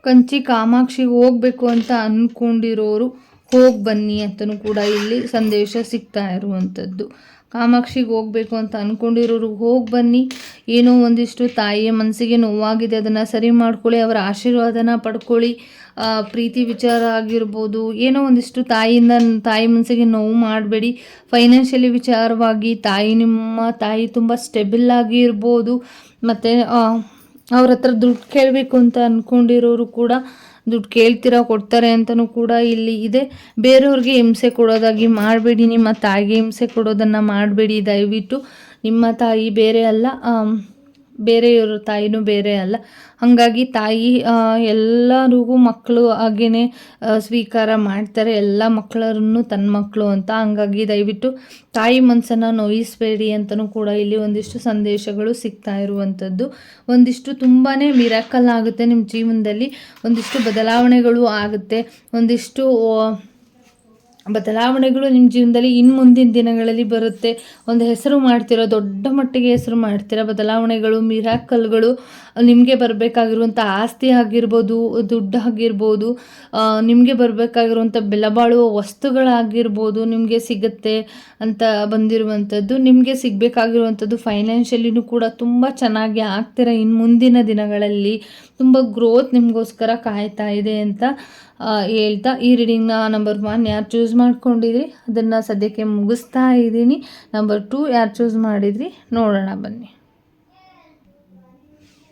ಕಂಚಿ ಕಾಮಾಕ್ಷಿಗೆ ಹೋಗಬೇಕು ಅಂತ ಅಂದ್ಕೊಂಡಿರೋರು ಹೋಗಿ ಬನ್ನಿ ಅಂತಲೂ ಕೂಡ ಇಲ್ಲಿ ಸಂದೇಶ ಸಿಗ್ತಾ ಇರುವಂಥದ್ದು. ಕಾಮಾಕ್ಷಿಗೆ ಹೋಗಬೇಕು ಅಂತ ಅಂದ್ಕೊಂಡಿರೋರು ಹೋಗಿ ಬನ್ನಿ. ಏನೋ ಒಂದಿಷ್ಟು ತಾಯಿಯ ಮನಸ್ಸಿಗೆ ನೋವಾಗಿದೆ. ಅದನ್ನು ಸರಿ ಮಾಡ್ಕೊಳ್ಳಿ. ಅವರ ಆಶೀರ್ವಾದನ ಪಡ್ಕೊಳ್ಳಿ. ಪ್ರೀತಿ ವಿಚಾರ ಆಗಿರ್ಬೋದು. ಏನೋ ಒಂದಿಷ್ಟು ತಾಯಿಯಿಂದ, ತಾಯಿ ಮನಸ್ಸಿಗೆ ನೋವು ಮಾಡಬೇಡಿ. ಫೈನಾನ್ಷಿಯಲಿ ವಿಚಾರವಾಗಿ ತಾಯಿ ನಿಮ್ಮ ತಾಯಿ ತುಂಬ ಸ್ಟೆಬಲ್ ಆಗಿ ಇರ್ಬೋದು. ಮತ್ತು ಅವ್ರ ಹತ್ರ ದುಡ್ಡು ಕೇಳಬೇಕು ಅಂತ ಅಂದ್ಕೊಂಡಿರೋರು ಕೂಡ ದುಡ್ಡು ಕೇಳ್ತೀರಾ, ಕೊಡ್ತಾರೆ ಅಂತಲೂ ಕೂಡ ಇಲ್ಲಿ ಇದೆ. ಬೇರೆಯವ್ರಿಗೆ ಹಿಂಸೆ ಕೊಡೋದಾಗಿ ಮಾಡಬೇಡಿ, ನಿಮ್ಮ ತಾಯಿಗೆ ಹಿಂಸೆ ಕೊಡೋದನ್ನು ಮಾಡಬೇಡಿ ದಯವಿಟ್ಟು. ನಿಮ್ಮ ತಾಯಿ ಬೇರೆ ಅಲ್ಲ ಬೇರೆಯವ್ರ ತಾಯಿನೂ ಬೇರೆ ಅಲ್ಲ. ಹಾಗಾಗಿ ತಾಯಿ ಎಲ್ಲರಿಗೂ ಮಕ್ಕಳು ಹಾಗೆಯೇ ಸ್ವೀಕಾರ ಮಾಡ್ತಾರೆ. ಎಲ್ಲ ಮಕ್ಕಳನ್ನು ತನ್ನ ಮಕ್ಕಳು ಅಂತ. ಹಂಗಾಗಿ ದಯವಿಟ್ಟು ತಾಯಿ ಮನಸ್ಸನ್ನು ನೋಯಿಸಬೇಡಿ ಅಂತಲೂ ಕೂಡ ಇಲ್ಲಿ ಒಂದಿಷ್ಟು ಸಂದೇಶಗಳು ಸಿಗ್ತಾ ಇರುವಂಥದ್ದು. ಒಂದಿಷ್ಟು ತುಂಬಾ ಮಿರಾಕಲ್ ಆಗುತ್ತೆ ನಿಮ್ಮ ಜೀವನದಲ್ಲಿ. ಒಂದಿಷ್ಟು ಬದಲಾವಣೆಗಳು ಆಗುತ್ತೆ. ಒಂದಿಷ್ಟು ಬದಲಾವಣೆಗಳು ನಿಮ್ಮ ಜೀವನದಲ್ಲಿ ಇನ್ನು ಮುಂದಿನ ದಿನಗಳಲ್ಲಿ ಬರುತ್ತೆ. ಒಂದು ಹೆಸರು ಮಾಡ್ತಿರೋ, ದೊಡ್ಡ ಮಟ್ಟಿಗೆ ಹೆಸರು ಮಾಡ್ತಿರೋ ಬದಲಾವಣೆಗಳು, ಮಿರಾಕಲ್ಗಳು ನಿಮಗೆ ಬರಬೇಕಾಗಿರುವಂಥ ಆಸ್ತಿ ಆಗಿರ್ಬೋದು, ದುಡ್ಡು ಆಗಿರ್ಬೋದು ನಿಮಗೆ ಬರಬೇಕಾಗಿರುವಂಥ ಬೆಲೆಬಾಳುವ ವಸ್ತುಗಳಾಗಿರ್ಬೋದು ನಿಮಗೆ ಸಿಗುತ್ತೆ ಅಂತ ಬಂದಿರುವಂಥದ್ದು. ನಿಮಗೆ ಸಿಗಬೇಕಾಗಿರುವಂಥದ್ದು ಫೈನಾನ್ಷಿಯಲಿನೂ ಕೂಡ ತುಂಬ ಚೆನ್ನಾಗಿ ಆಗ್ತಿರ ಇನ್ನು ಮುಂದಿನ ದಿನಗಳಲ್ಲಿ ತುಂಬ ಗ್ರೋತ್ ನಿಮಗೋಸ್ಕರ ಕಾಯ್ತಾ ಇದೆ ಅಂತ ಹೇಳ್ತಾ ಈ ರೀಡಿಂಗ್ನ ನಂಬರ್ ಒನ್ ಯಾರು ಚೂಸ್ ಮಾಡ್ಕೊಂಡಿದ್ರಿ? ಅದನ್ನು ಸದ್ಯಕ್ಕೆ ಮುಗಿಸ್ತಾ ಇದ್ದೀನಿ. ನಂಬರ್ ಟೂ ಯಾರು ಚೂಸ್ ಮಾಡಿದ್ರಿ? ನೋಡೋಣ ಬನ್ನಿ.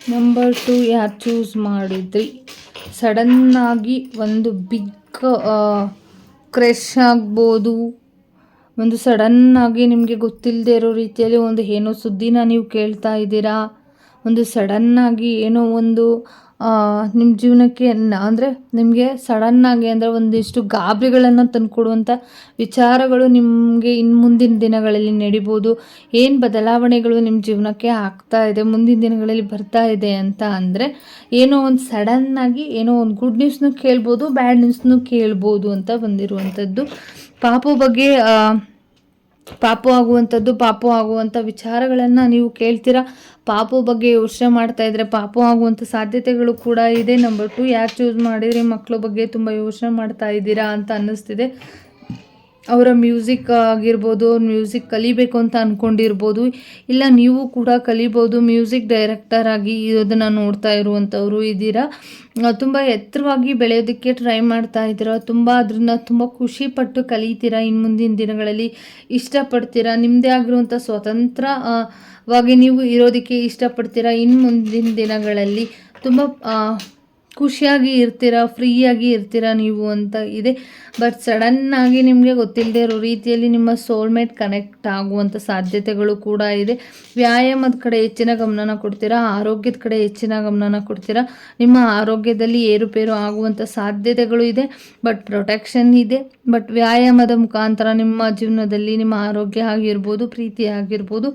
ನಂಬರ್ ಟು ಯಾರು ಚೂಸ್ ಮಾಡಿದ್ರಿ? ಸಡನ್ನಾಗಿ ಒಂದು ಬಿಗ್ ಕ್ರೆಶ್ ಆಗ್ಬೋದು. ಒಂದು ಸಡನ್ನಾಗಿ ನಿಮಗೆ ಗೊತ್ತಿಲ್ಲದೆ ಇರೋ ರೀತಿಯಲ್ಲಿ ಒಂದು ಏನೋ ಸುದ್ದಿನ ನೀವು ಕೇಳ್ತಾ ಇದ್ದೀರಾ? ಒಂದು ಸಡನ್ನಾಗಿ ಏನೋ ಒಂದು ನಿಮ್ಮ ಜೀವನಕ್ಕೆ ಅಂದರೆ ನಿಮಗೆ ಸಡನ್ನಾಗಿ ಅಂದರೆ ಒಂದಿಷ್ಟು ಗಾಬರಿಗಳನ್ನು ತಂದುಕೊಡುವಂಥ ವಿಚಾರಗಳು ನಿಮಗೆ ಇನ್ನು ಮುಂದಿನ ದಿನಗಳಲ್ಲಿ ನಡಿಬೋದು. ಏನು ಬದಲಾವಣೆಗಳು ನಿಮ್ಮ ಜೀವನಕ್ಕೆ ಆಗ್ತಾ ಇದೆ, ಮುಂದಿನ ದಿನಗಳಲ್ಲಿ ಬರ್ತಾ ಇದೆ ಅಂತ ಅಂದರೆ ಏನೋ ಒಂದು ಸಡನ್ನಾಗಿ ಏನೋ ಒಂದು ಗುಡ್ ನ್ಯೂಸ್ನೂ ಕೇಳ್ಬೋದು ಬ್ಯಾಡ್ ನ್ಯೂಸ್ನೂ ಕೇಳ್ಬೋದು ಅಂತ ಬಂದಿರುವಂಥದ್ದು ಪಾಪು ಬಗ್ಗೆ ಪಾಪು ಆಗುವಂಥದ್ದು, ಪಾಪು ಆಗುವಂಥ ವಿಚಾರಗಳನ್ನು ನೀವು ಕೇಳ್ತೀರಾ? ಪಾಪ ಬಗ್ಗೆ ಯೋಚನೆ ಮಾಡ್ತಾ ಇದ್ರೆ ಪಾಪ ಆಗುವಂಥ ಸಾಧ್ಯತೆಗಳು ಕೂಡ ಇದೆ. ನಂಬರ್ ಟು ಯಾರು ಚೂಸ್ ಮಾಡಿದ್ರಿ ಮಕ್ಕಳ ಬಗ್ಗೆ ತುಂಬ ಯೋಚನೆ ಮಾಡ್ತಾ ಇದ್ದೀರಾ ಅಂತ ಅನ್ನಿಸ್ತಿದೆ. ಅವರ ಮ್ಯೂಸಿಕ್ ಆಗಿರ್ಬೋದು, ಅವ್ರು ಮ್ಯೂಸಿಕ್ ಕಲಿಬೇಕು ಅಂತ ಅಂದ್ಕೊಂಡಿರ್ಬೋದು ಇಲ್ಲ ನೀವು ಕೂಡ ಕಲಿಬೋದು, ಮ್ಯೂಸಿಕ್ ಡೈರೆಕ್ಟರ್ ಆಗಿ ಇರೋದನ್ನು ನೋಡ್ತಾ ಇರುವಂಥವ್ರು ಇದ್ದೀರಾ? ತುಂಬ ಎತ್ತರವಾಗಿ ಬೆಳೆಯೋದಕ್ಕೆ ಟ್ರೈ ಮಾಡ್ತಾ ಇದ್ದೀರಾ? ತುಂಬ ಅದರಿಂದ ತುಂಬ ಖುಷಿಪಟ್ಟು ಕಲಿತೀರಾ? ಇನ್ನು ಮುಂದಿನ ದಿನಗಳಲ್ಲಿ ಇಷ್ಟಪಡ್ತೀರಾ? ನಿಮ್ಮದೇ ಆಗಿರುವಂಥ ಸ್ವತಂತ್ರವಾಗಿ ನೀವು ಇರೋದಕ್ಕೆ ಇಷ್ಟಪಡ್ತೀರಾ? ಇನ್ನು ಮುಂದಿನ ದಿನಗಳಲ್ಲಿ ತುಂಬ ಖುಷಿಯಾಗಿ ಇರ್ತೀರಾ, ಫ್ರೀಯಾಗಿ ಇರ್ತೀರಾ ನೀವು ಅಂತ ಇದೆ. ಬಟ್ ಸಡನ್ನಾಗಿ ನಿಮಗೆ ಗೊತ್ತಿಲ್ಲದೆ ಇರೋ ರೀತಿಯಲ್ಲಿ ನಿಮ್ಮ ಸೋಲ್ಮೇಟ್ ಕನೆಕ್ಟ್ ಆಗುವಂಥ ಸಾಧ್ಯತೆಗಳು ಕೂಡ ಇದೆ. ವ್ಯಾಯಾಮದ ಕಡೆ ಹೆಚ್ಚಿನ ಗಮನನ ಕೊಡ್ತೀರಾ? ಆರೋಗ್ಯದ ಕಡೆ ಹೆಚ್ಚಿನ ಗಮನನ ಕೊಡ್ತೀರಾ? ನಿಮ್ಮ ಆರೋಗ್ಯದಲ್ಲಿ ಏರುಪೇರು ಆಗುವಂಥ ಸಾಧ್ಯತೆಗಳು ಇದೆ. ಬಟ್ ಪ್ರೊಟೆಕ್ಷನ್ ಇದೆ. ಬಟ್ ವ್ಯಾಯಾಮದ ಮುಖಾಂತರ ನಿಮ್ಮ ಜೀವನದಲ್ಲಿ ನಿಮ್ಮ ಆರೋಗ್ಯ ಆಗಿರ್ಬೋದು, ಪ್ರೀತಿ ಆಗಿರ್ಬೋದು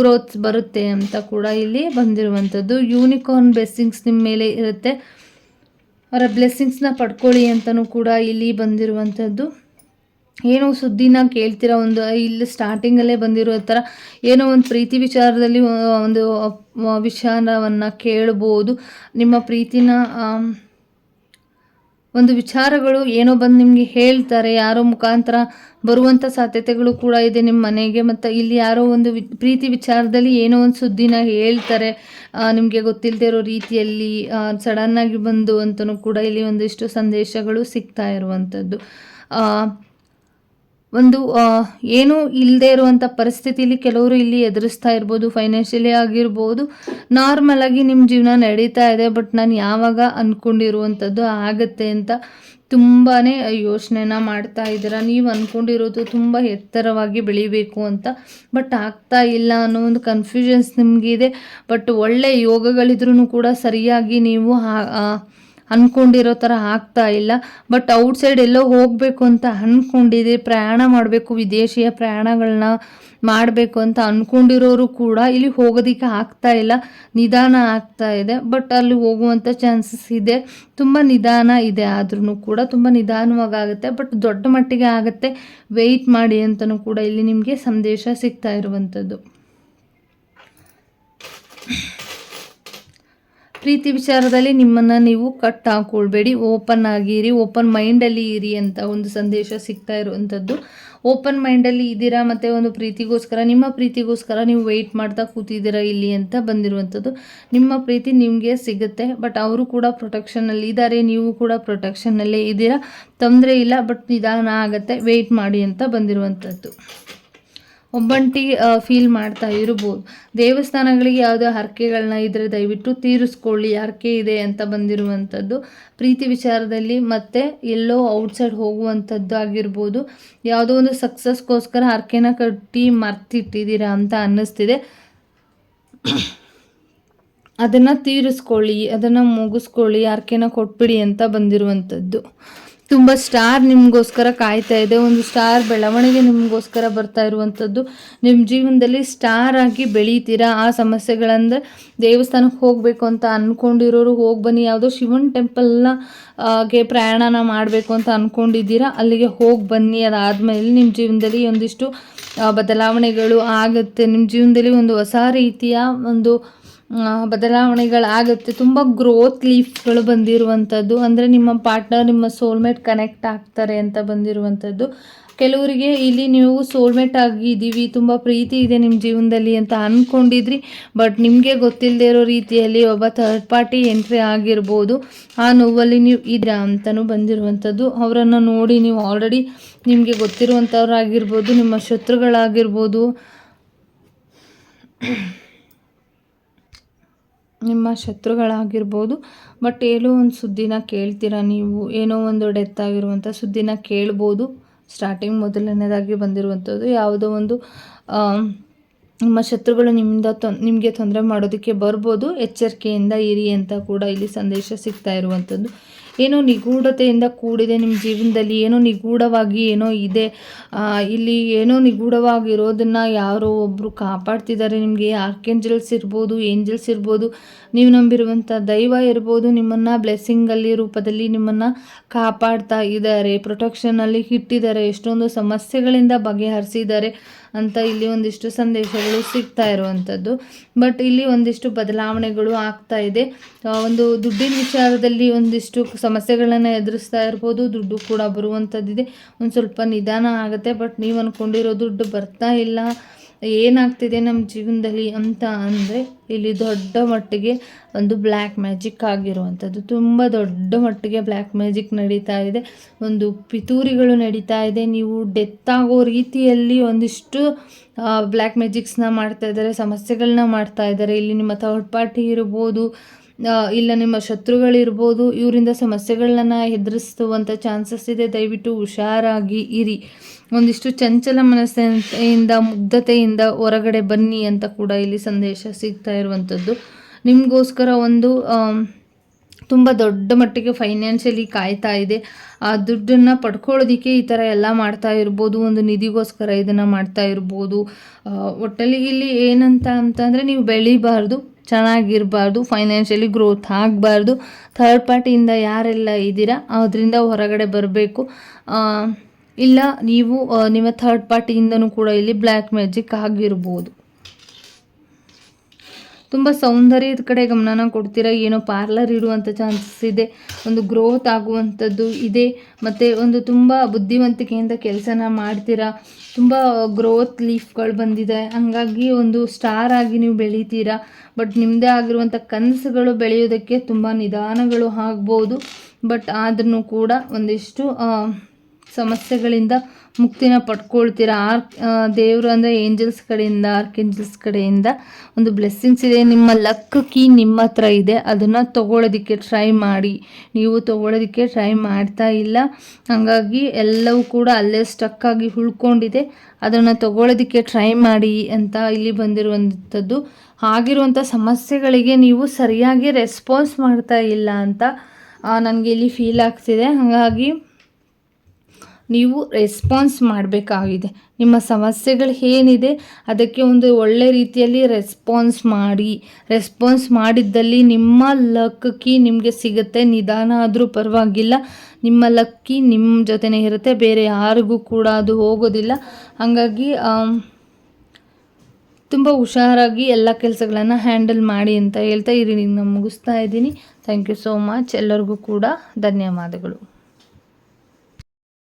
ಗ್ರೋತ್ ಬರುತ್ತೆ ಅಂತ ಕೂಡ ಇಲ್ಲಿ ಬಂದಿರುವಂಥದ್ದು. ಯೂನಿಕಾರ್ನ್ ಬ್ಲೆಸ್ಸಿಂಗ್ಸ್ ನಿಮ್ಮ ಮೇಲೆ ಇರುತ್ತೆ. ಅವರ ಬ್ಲೆಸ್ಸಿಂಗ್ಸ್ನ ಪಡ್ಕೊಳ್ಳಿ ಅಂತಲೂ ಕೂಡ ಇಲ್ಲಿ ಬಂದಿರುವಂಥದ್ದು ಏನೋ ಸುದ್ದಿನ ಕೇಳ್ತೀರಾ ಒಂದು ಇಲ್ಲಿ ಸ್ಟಾರ್ಟಿಂಗಲ್ಲೇ ಬಂದಿರೋ ಥರ ಏನೋ ಒಂದು ಪ್ರೀತಿ ವಿಚಾರದಲ್ಲಿ ಒಂದು ವಿಚಾರವನ್ನು ಕೇಳ್ಬೋದು. ನಿಮ್ಮ ಪ್ರೀತಿನ ಒಂದು ವಿಚಾರಗಳು ಏನೋ ಬಂದು ನಿಮಗೆ ಹೇಳ್ತಾರೆ, ಯಾರೋ ಮುಖಾಂತರ ಬರುವಂಥ ಸಾಧ್ಯತೆಗಳು ಕೂಡ ಇದೆ ನಿಮ್ಮ ಮನೆಗೆ, ಮತ್ತು ಇಲ್ಲಿ ಯಾರೋ ಒಂದು ಪ್ರೀತಿ ವಿಚಾರದಲ್ಲಿ ಏನೋ ಒಂದು ಸುದ್ದಿನ ಹೇಳ್ತಾರೆ. ನಿಮಗೆ ಗೊತ್ತಿಲ್ಲದೆ ಇರೋ ರೀತಿಯಲ್ಲಿ ಸಡನ್ನಾಗಿ ಬಂದು ಅಂತಲೂ ಕೂಡ ಇಲ್ಲಿ ಒಂದಿಷ್ಟು ಸಂದೇಶಗಳು ಸಿಗ್ತಾ ಇರುವಂಥದ್ದು ಒಂದು ಏನೂ ಇಲ್ಲದೆ ಇರುವಂಥ ಪರಿಸ್ಥಿತಿಲಿ ಕೆಲವರು ಇಲ್ಲಿ ಎದುರಿಸ್ತಾ ಇರ್ಬೋದು ಫೈನಾನ್ಷಿಯಲಿ ಆಗಿರ್ಬೋದು. ನಾರ್ಮಲಾಗಿ ನಿಮ್ಮ ಜೀವನ ನಡೀತಾ ಇದೆ ಬಟ್ ನಾನು ಯಾವಾಗ ಅಂದ್ಕೊಂಡಿರುವಂಥದ್ದು ಆಗುತ್ತೆ ಅಂತ ತುಂಬಾ ಯೋಚನೆನ ಮಾಡ್ತಾ ಇದ್ದೀರಾ. ನೀವು ಅಂದ್ಕೊಂಡಿರೋದು ತುಂಬ ಎತ್ತರವಾಗಿ ಬೆಳಿಬೇಕು ಅಂತ ಬಟ್ ಆಗ್ತಾ ಇಲ್ಲ ಅನ್ನೋ ಒಂದು ಕನ್ಫ್ಯೂಷನ್ಸ್ ನಿಮಗಿದೆ. ಬಟ್ ಒಳ್ಳೆ ಯೋಗಗಳಿದ್ರೂ ಕೂಡ ಸರಿಯಾಗಿ ನೀವು ಅಂದ್ಕೊಂಡಿರೋ ಥರ ಆಗ್ತಾ ಇಲ್ಲ. ಬಟ್ ಔಟ್ಸೈಡ್ ಎಲ್ಲೋ ಹೋಗಬೇಕು ಅಂತ ಅಂದ್ಕೊಂಡಿದ್ದೀರಿ ಪ್ರಯಾಣ ಮಾಡಬೇಕು, ವಿದೇಶಿಯ ಪ್ರಯಾಣಗಳನ್ನ ಮಾಡಬೇಕು ಅಂತ ಅಂದ್ಕೊಂಡಿರೋರು ಕೂಡ ಇಲ್ಲಿ ಹೋಗೋದಕ್ಕೆ ಆಗ್ತಾ ಇಲ್ಲ. ನಿಧಾನ ಆಗ್ತಾ ಇದೆ. ಬಟ್ ಅಲ್ಲಿ ಹೋಗುವಂಥ ಚಾನ್ಸಸ್ ಇದೆ. ತುಂಬ ನಿಧಾನ ಇದೆ ಆದ್ರೂ ಕೂಡ. ತುಂಬ ನಿಧಾನವಾಗಿ ಆಗುತ್ತೆ ಬಟ್ ದೊಡ್ಡ ಮಟ್ಟಿಗೆ ಆಗುತ್ತೆ. ವೆಯ್ಟ್ ಮಾಡಿ ಅಂತಲೂ ಕೂಡ ಇಲ್ಲಿ ನಿಮಗೆ ಸಂದೇಶ ಸಿಗ್ತಾ ಇರುವಂಥದ್ದು ಪ್ರೀತಿ ವಿಚಾರದಲ್ಲಿ ನಿಮ್ಮನ್ನು ನೀವು ಕಟ್ ಹಾಕೊಳ್ಬೇಡಿ ಓಪನ್ ಆಗಿರಿ ಓಪನ್ ಮೈಂಡಲ್ಲಿ ಇರಿ ಅಂತ ಒಂದು ಸಂದೇಶ ಸಿಗ್ತಾ ಇರುವಂಥದ್ದು. ಓಪನ್ ಮೈಂಡಲ್ಲಿ ಇದ್ದೀರಾ ಮತ್ತು ಒಂದು ಪ್ರೀತಿಗೋಸ್ಕರ? ನಿಮ್ಮ ಪ್ರೀತಿಗೋಸ್ಕರ ನೀವು ವೆಯ್ಟ್ ಮಾಡ್ತಾ ಕೂತಿದ್ದೀರಾ, ಇಲ್ಲಿ ಅಂತ ಬಂದಿರುವಂಥದ್ದು. ನಿಮ್ಮ ಪ್ರೀತಿ ನಿಮಗೆ ಸಿಗುತ್ತೆ ಬಟ್ ಅವರು ಕೂಡ ಪ್ರೊಟೆಕ್ಷನಲ್ಲಿ ಇದ್ದಾರೆ, ನೀವು ಕೂಡ ಪ್ರೊಟೆಕ್ಷನ್ನಲ್ಲೇ ಇದ್ದೀರಾ. ತೊಂದರೆ ಇಲ್ಲ ಬಟ್ ನಿಧಾನ ಆಗುತ್ತೆ ವೆಯ್ಟ್ ಮಾಡಿ ಅಂತ ಬಂದಿರುವಂಥದ್ದು. ಒಬ್ಬಂಟಿ ಫೀಲ್ ಮಾಡ್ತಾ ಇರ್ಬೋದು. ದೇವಸ್ಥಾನಗಳಿಗೆ ಯಾವುದೇ ಹರಕೆಗಳನ್ನ ಇದ್ದರೆ ದಯವಿಟ್ಟು ತೀರಿಸ್ಕೊಳ್ಳಿ, ಹರಕೆ ಇದೆ ಅಂತ ಬಂದಿರುವಂಥದ್ದು. ಪ್ರೀತಿ ವಿಚಾರದಲ್ಲಿ ಮತ್ತೆ ಎಲ್ಲೋ ಔಟ್ಸೈಡ್ ಹೋಗುವಂಥದ್ದು ಆಗಿರ್ಬೋದು. ಯಾವುದೋ ಒಂದು ಸಕ್ಸಸ್ಗೋಸ್ಕರ ಹರಕೆನ ಕಟ್ಟಿ ಮರ್ತಿಟ್ಟಿದ್ದೀರಾ ಅಂತ ಅನ್ನಿಸ್ತಿದೆ. ಅದನ್ನು ತೀರಿಸ್ಕೊಳ್ಳಿ, ಅದನ್ನು ಮುಗಿಸ್ಕೊಳ್ಳಿ, ಹರಕೆನ ಕೊಟ್ಬಿಡಿ ಅಂತ ಬಂದಿರುವಂಥದ್ದು. ತುಂಬ ಸ್ಟಾರ್ ನಿಮಗೋಸ್ಕರ ಕಾಯ್ತಾ ಇದೆ. ಒಂದು ಸ್ಟಾರ್ ಬೆಳವಣಿಗೆ ನಿಮಗೋಸ್ಕರ ಬರ್ತಾ ಇರುವಂಥದ್ದು ನಿಮ್ಮ ಜೀವನದಲ್ಲಿ ಸ್ಟಾರ್ ಆಗಿ ಬೆಳೀತೀರಾ? ಆ ಸಮಸ್ಯೆಗಳಂದರೆ ದೇವಸ್ಥಾನಕ್ಕೆ ಹೋಗಬೇಕು ಅಂತ ಅಂದ್ಕೊಂಡಿರೋರು ಹೋಗಿ ಬನ್ನಿ. ಯಾವುದೋ ಶಿವನ್ ಟೆಂಪಲ್ನ ಗೆ ಪ್ರಯಾಣನ ಮಾಡಬೇಕು ಅಂತ ಅಂದ್ಕೊಂಡಿದ್ದೀರಾ ಅಲ್ಲಿಗೆ ಹೋಗಿ ಬನ್ನಿ. ಅದಾದಮೇಲೆ ನಿಮ್ಮ ಜೀವನದಲ್ಲಿ ಒಂದಿಷ್ಟು ಬದಲಾವಣೆಗಳು ಆಗುತ್ತೆ. ನಿಮ್ಮ ಜೀವನದಲ್ಲಿ ಒಂದು ಹೊಸ ರೀತಿಯ ಒಂದು ಬದಲಾವಣೆಗಳಾಗುತ್ತೆ. ತುಂಬ ಗ್ರೋತ್ ಲೀಫ್ಗಳು ಬಂದಿರುವಂಥದ್ದು ಅಂದರೆ ನಿಮ್ಮ ಪಾರ್ಟ್ನರ್ ನಿಮ್ಮ ಸೋಲ್ಮೇಟ್ ಕನೆಕ್ಟ್ ಆಗ್ತಾರೆ ಅಂತ ಬಂದಿರುವಂಥದ್ದು ಕೆಲವರಿಗೆ ಇಲ್ಲಿ ನೀವು ಸೋಲ್ಮೇಟ್ ಆಗಿದ್ದೀವಿ ತುಂಬ ಪ್ರೀತಿ ಇದೆ ನಿಮ್ಮ ಜೀವನದಲ್ಲಿ ಅಂತ ಅಂದ್ಕೊಂಡಿದ್ರಿ ಬಟ್ ನಿಮಗೆ ಗೊತ್ತಿಲ್ಲದೆ ಇರೋ ರೀತಿಯಲ್ಲಿ ಒಬ್ಬ ಥರ್ಡ್ ಪಾರ್ಟಿ ಎಂಟ್ರಿ ಆಗಿರ್ಬೋದು. ಆ ನೋವಲ್ಲಿ ನೀವು ಇದ್ರಾ ಅಂತಲೂ ಬಂದಿರುವಂಥದ್ದು ಅವರನ್ನು ನೋಡಿ ನೀವು ಆಲ್ರೆಡಿ ನಿಮಗೆ ಗೊತ್ತಿರುವಂಥವ್ರಾಗಿರ್ಬೋದು ನಿಮ್ಮ ಶತ್ರುಗಳಾಗಿರ್ಬೋದು. ನಿಮ್ಮ ಶತ್ರುಗಳಾಗಿರ್ಬೋದು, ಬಟ್ ಏನೋ ಒಂದು ಸುದ್ದಿನ ಕೇಳ್ತೀರ ನೀವು? ಏನೋ ಒಂದು ಡೆತ್ ಆಗಿರುವಂಥ ಸುದ್ದಿನ ಕೇಳ್ಬೋದು. ಸ್ಟಾರ್ಟಿಂಗ್ ಮೊದಲನೇದಾಗಿ ಬಂದಿರುವಂಥದ್ದು. ಯಾವುದೋ ಒಂದು ನಿಮ್ಮ ಶತ್ರುಗಳು ನಿಮ್ಮಿಂದ ತೊ, ನಿಮಗೆ ತೊಂದರೆ ಮಾಡೋದಕ್ಕೆ ಬರ್ಬೋದು. ಎಚ್ಚರಿಕೆಯಿಂದ ಇರಿ ಅಂತ ಕೂಡ ಇಲ್ಲಿ ಸಂದೇಶ ಸಿಗ್ತಾ ಇರುವಂಥದ್ದು. ಏನೋ ನಿಗೂಢತೆಯಿಂದ ಕೂಡಿದೆ ನಿಮ್ಮ ಜೀವನದಲ್ಲಿ, ಏನೋ ನಿಗೂಢವಾಗಿ ಏನೋ ಇದೆ. ಇಲ್ಲಿ ಏನೋ ನಿಗೂಢವಾಗಿರೋದನ್ನು ಯಾರೋ ಒಬ್ಬರು ಕಾಪಾಡ್ತಿದ್ದಾರೆ. ನಿಮಗೆ ಆರ್ಕೆಂಜಲ್ಸ್ ಇರ್ಬೋದು ಏಂಜಲ್ಸ್ ಇರ್ಬೋದು, ನೀವು ನಂಬಿರುವಂಥ ದೈವ ಇರ್ಬೋದು, ನಿಮ್ಮನ್ನು ಬ್ಲೆಸ್ಸಿಂಗಲ್ಲಿ ರೂಪದಲ್ಲಿ ನಿಮ್ಮನ್ನು ಕಾಪಾಡ್ತಾ ಇದ್ದಾರೆ ಪ್ರೊಟೆಕ್ಷನಲ್ಲಿ ಇಟ್ಟಿದ್ದಾರೆ, ಎಷ್ಟೊಂದು ಸಮಸ್ಯೆಗಳಿಂದ ಬಗೆಹರಿಸಿದ್ದಾರೆ. ಅಂತ ಇಲ್ಲಿ ಒಂದಿಷ್ಟು ಸಂದೇಶಗಳು ಸಿಗ್ತಾ ಇರುವಂಥದ್ದು. ಬಟ್ ಇಲ್ಲಿ ಒಂದಿಷ್ಟು ಬದಲಾವಣೆಗಳು ಆಗ್ತಾ ಇದೆ. ಒಂದು ದುಡ್ಡಿನ ವಿಚಾರದಲ್ಲಿ ಒಂದಿಷ್ಟು ಸಮಸ್ಯೆಗಳನ್ನು ಎದುರಿಸ್ತಾ ಇರ್ಬೋದು. ದುಡ್ಡು ಕೂಡ ಬರುವಂಥದ್ದಿದೆ. ಒಂದು ಸ್ವಲ್ಪ ನಿಧಾನ ಆಗುತ್ತೆ. ಬಟ್ ನೀವು ಅಂದ್ಕೊಂಡಿರೋ ದುಡ್ಡು ಬರ್ತಾ ಇಲ್ಲ. ಏನಾಗ್ತಿದೆ ನಮ್ಮ ಜೀವನದಲ್ಲಿ ಅಂತ ಅಂದರೆ ಇಲ್ಲಿ ದೊಡ್ಡ ಮಟ್ಟಿಗೆ ಒಂದು ಬ್ಲ್ಯಾಕ್ ಮ್ಯಾಜಿಕ್ ಆಗಿರುವಂಥದ್ದು. ತುಂಬ ದೊಡ್ಡ ಮಟ್ಟಿಗೆ ಬ್ಲ್ಯಾಕ್ ಮ್ಯಾಜಿಕ್ ನಡೀತಾ ಇದೆ. ಒಂದು ಪಿತೂರಿಗಳು ನಡೀತಾ ಇದೆ. ನೀವು ಡೆತ್ ಆಗೋ ರೀತಿಯಲ್ಲಿ ಒಂದಿಷ್ಟು ಬ್ಲ್ಯಾಕ್ ಮ್ಯಾಜಿಕ್ಸ್ನ ಮಾಡ್ತಾ ಇದ್ದಾರೆ ಸಮಸ್ಯೆಗಳನ್ನ ಮಾಡ್ತಾ ಇದ್ದಾರೆ. ಇಲ್ಲಿ ನಿಮ್ಮ ಥರ್ಡ್ ಪಾರ್ಟಿ ಇರ್ಬೋದು ಇಲ್ಲ ನಿಮ್ಮ ಶತ್ರುಗಳಿರ್ಬೋದು, ಇವರಿಂದ ಸಮಸ್ಯೆಗಳನ್ನ ಎದುರಿಸುವಂಥ ಚಾನ್ಸಸ್ ಇದೆ. ದಯವಿಟ್ಟು ಹುಷಾರಾಗಿ ಇರಿ. ಒಂದಿಷ್ಟು ಚಂಚಲ ಮನಸ್ಸಿನಿಂದ, ಮುಗ್ಧತೆಯಿಂದ ಹೊರಗಡೆ ಬನ್ನಿ ಅಂತ ಕೂಡ ಇಲ್ಲಿ ಸಂದೇಶ ಸಿಗ್ತಾ ಇರುವಂಥದ್ದು ನಿಮಗೋಸ್ಕರ ಒಂದು ತುಂಬ ದೊಡ್ಡ ಮಟ್ಟಿಗೆ ಫೈನಾನ್ಷಿಯಲಿ ಕಾಯ್ತಾ ಇದೆ. ಆ ದುಡ್ಡನ್ನು ಪಡ್ಕೊಳ್ಳೋದಕ್ಕೆ ಈ ಥರ ಎಲ್ಲ ಮಾಡ್ತಾ ಇರ್ಬೋದು. ಒಂದು ನಿಧಿಗೋಸ್ಕರ ಇದನ್ನು ಮಾಡ್ತಾ ಇರ್ಬೋದು. ಒಟ್ಟಲ್ಲಿ ಇಲ್ಲಿ ಏನಂತ ಅಂತಂದರೆ ನೀವು ಬೆಳಿಬಾರ್ದು. ಚೆನ್ನಾಗಿರಬಾರ್ದು ಫೈನಾನ್ಷಿಯಲಿ ಗ್ರೋತ್ ಆಗಬಾರ್ದು. ಥರ್ಡ್ ಪಾರ್ಟಿಯಿಂದ ಯಾರೆಲ್ಲ ಇದ್ದೀರಾ, ಅದರಿಂದ ಹೊರಗಡೆ ಬರಬೇಕು. ಇಲ್ಲ, ನೀವು ನಿಮ್ಮ ಥರ್ಡ್ ಪಾರ್ಟಿಯಿಂದನೂ ಕೂಡ ಇಲ್ಲಿ ಬ್ಲ್ಯಾಕ್ ಮ್ಯಾಜಿಕ್ ಆಗಿರ್ಬೋದು. ತುಂಬ ಸೌಂದರ್ಯದ ಕಡೆ ಗಮನನ ಕೊಡ್ತೀರಾ? ಏನೋ ಪಾರ್ಲರ್ ಇರುವಂಥ ಚಾನ್ಸಸ್ ಇದೆ, ಒಂದು ಗ್ರೋತ್ ಆಗುವಂಥದ್ದು ಇದೆ, ಮತ್ತು ಒಂದು ತುಂಬ ಬುದ್ಧಿವಂತಿಕೆಯಿಂದ ಕೆಲಸನ ಮಾಡ್ತೀರಾ? ತುಂಬ ಗ್ರೋತ್ ಲೀಫ್ಗಳು ಬಂದಿದೆ. ಹಾಗಾಗಿ ಒಂದು ಸ್ಟಾರ್ ಆಗಿ ನೀವು ಬೆಳಿತೀರಾ. ಬಟ್ ನಿಮ್ಮದೇ ಆಗಿರುವಂಥ ಕನಸುಗಳು ಬೆಳೆಯೋದಕ್ಕೆ ತುಂಬ ನಿಧಾನಗಳು ಆಗ್ಬೋದು. ಬಟ್ ಆದ್ರೂ ಕೂಡ ಒಂದಿಷ್ಟು ಸಮಸ್ಯೆಗಳಿಂದ ಮುಕ್ತಿನ ಪಡ್ಕೊಳ್ತೀರಾ? ಆರ್ ದೇವರು ಅಂದರೆ ಏಂಜಲ್ಸ್ ಕಡೆಯಿಂದ ಆರ್ಕ್ ಏಂಜಲ್ಸ್ ಕಡೆಯಿಂದ ಒಂದು ಬ್ಲೆಸ್ಸಿಂಗ್ಸ್ ಇದೆ. ನಿಮ್ಮ ಲಕ್ ಕೀ ನಿಮ್ಮ ಹತ್ರ ಇದೆ. ಅದನ್ನು ತೊಗೊಳೋದಕ್ಕೆ ಟ್ರೈ ಮಾಡಿ. ನೀವು ತೊಗೊಳೋದಕ್ಕೆ ಟ್ರೈ ಮಾಡ್ತಾ ಇಲ್ಲ. ಹಾಗಾಗಿ ಎಲ್ಲವೂ ಕೂಡ ಅಲ್ಲೇ ಸ್ಟಕ್ ಆಗಿ ಉಳ್ಕೊಂಡಿದೆ. ಅದನ್ನು ತಗೊಳ್ಳೋದಕ್ಕೆ ಟ್ರೈ ಮಾಡಿ ಅಂತ ಇಲ್ಲಿ ಬಂದಿರುವಂಥದ್ದು. ಆಗಿರುವಂಥ ಸಮಸ್ಯೆಗಳಿಗೆ ನೀವು ಸರಿಯಾಗಿ ರೆಸ್ಪಾನ್ಸ್ ಮಾಡ್ತಾ ಇಲ್ಲ ಅಂತ ನನಗೆ ಇಲ್ಲಿ ಫೀಲ್ ಆಗ್ತಿದೆ. ಹಾಗಾಗಿ ನೀವು ರೆಸ್ಪಾನ್ಸ್ ಮಾಡಬೇಕಾಗಿದೆ. ನಿಮ್ಮ ಸಮಸ್ಯೆಗಳು ಏನಿದೆ, ಅದಕ್ಕೆ ಒಂದು ಒಳ್ಳೆ ರೀತಿಯಲ್ಲಿ ರೆಸ್ಪಾನ್ಸ್ ಮಾಡಿ. ರೆಸ್ಪಾನ್ಸ್ ಮಾಡಿದ್ದಲ್ಲಿ ನಿಮ್ಮ ಲಕ್ಕಿ ನಿಮಗೆ ಸಿಗುತ್ತೆ. ನಿಧಾನ ಆದರೂ ಪರವಾಗಿಲ್ಲ. ನಿಮ್ಮ ಲಕ್ಕಿ ನಿಮ್ಮ ಜೊತೆನೇ ಇರುತ್ತೆ. ಬೇರೆ ಯಾರಿಗೂ ಕೂಡ ಅದು ಹೋಗೋದಿಲ್ಲ. ಹಾಗಾಗಿ ತುಂಬ ಹುಷಾರಾಗಿ ಎಲ್ಲ ಕೆಲಸಗಳನ್ನು ಹ್ಯಾಂಡಲ್ ಮಾಡಿ ಅಂತ ಹೇಳ್ತಾ ಇರಿ. ನಾನು ಮುಗಿಸ್ತಾ ಇದ್ದೀನಿ. ಥ್ಯಾಂಕ್ ಯು ಸೋ ಮಚ್ ಎಲ್ಲರಿಗೂ ಕೂಡ ಧನ್ಯವಾದಗಳು.